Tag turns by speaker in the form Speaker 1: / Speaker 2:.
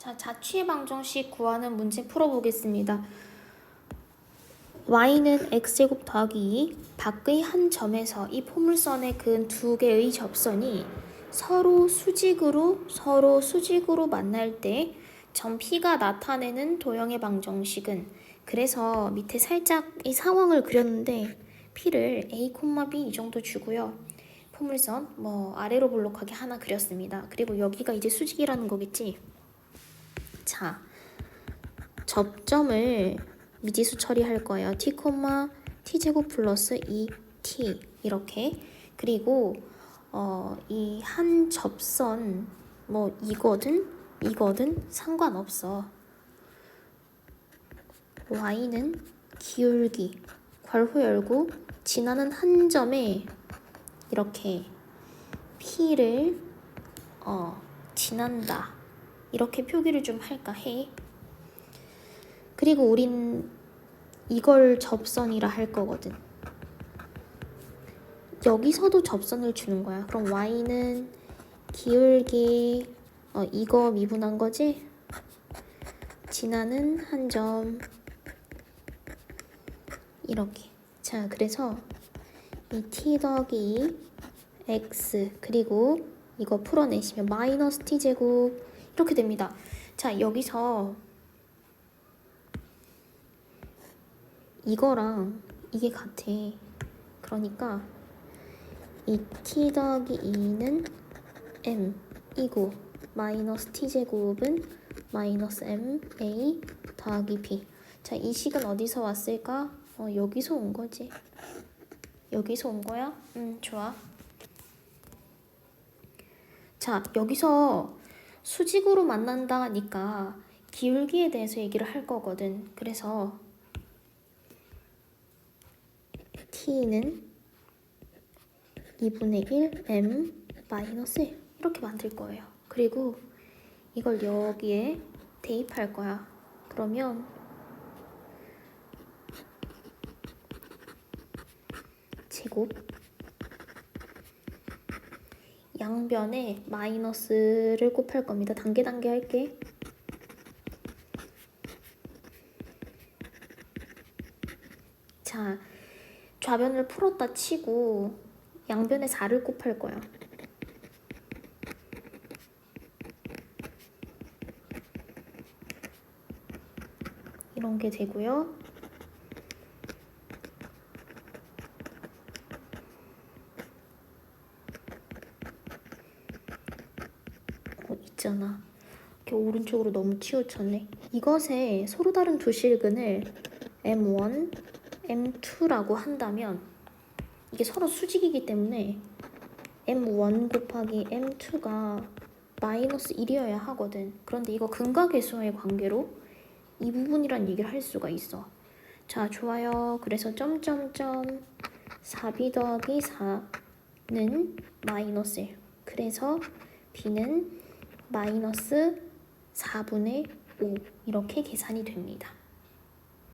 Speaker 1: 자, 자취의 방정식 구하는 문제 풀어보겠습니다. y는 x제곱 더하기 2 밖의 한 점에서 이 포물선의 근두 개의 접선이 서로 수직으로 서로 수직으로 만날 때 점 P가 나타내는 도형의 방정식은 그래서 밑에 살짝 이 상황을 그렸는데 P를 A, B 이 정도 주고요. 포물선 뭐 아래로 볼록하게 하나 그렸습니다. 그리고 여기가 이제 수직이라는 거겠지. 자, 접점을 미지수 처리할 거예요. t, t 제곱 플러스 2t 이렇게 그리고 어, 이 한 접선 뭐 이거든 이거든 상관없어. y는 기울기 괄호 열고 지나는 한 점에 이렇게 p를 어, 지난다 이렇게 표기를 좀 할까 해. 그리고 우린 이걸 접선이라 할 거거든. 여기서도 접선을 주는 거야. 그럼 y는 기울기 어 이거 미분한 거지? 지나는 한 점 이렇게. 자, 그래서 이 t 더하기 x 그리고 이거 풀어내시면 마이너스 t 제곱 이렇게 됩니다. 자, 여기서 이거랑 이게 같아. 그러니까 이 t 더하기 2는 m 이고 마이너스 t 제곱은 마이너스 m a 더하기 b. 자, 이 식은 어디서 왔을까? 어, 여기서 온 거지. 여기서 온 거야? 음, 좋아. 자, 여기서 수직으로 만난다니까 기울기에 대해서 얘기를 할 거거든. 그래서 t는 2분의 1 m 마이너스 1 이렇게 만들 거예요. 그리고 이걸 여기에 대입할 거야. 그러면 제곱 양변에 마이너스를 곱할 겁니다. 단계 단계 할게. 자, 좌변을 풀었다 치고 양변에 4를 곱할 거야. 이런 게 되고요. 어, 있잖아. 이렇게 오른쪽으로 너무 치우쳤네. 이것에 서로 다른 두 실근을 M1, M2라고 한다면 이게 서로 수직이기 때문에 M1 곱하기 M2가 마이너스 1이어야 하거든. 그런데 이거 근각계수와의 관계로 이 부분이란 얘기를 할 수가 있어. 자, 좋아요. 그래서 점점점 4b 더하기 4는 마이너스 1. 그래서 b는 마이너스 4분의 5 이렇게 계산이 됩니다.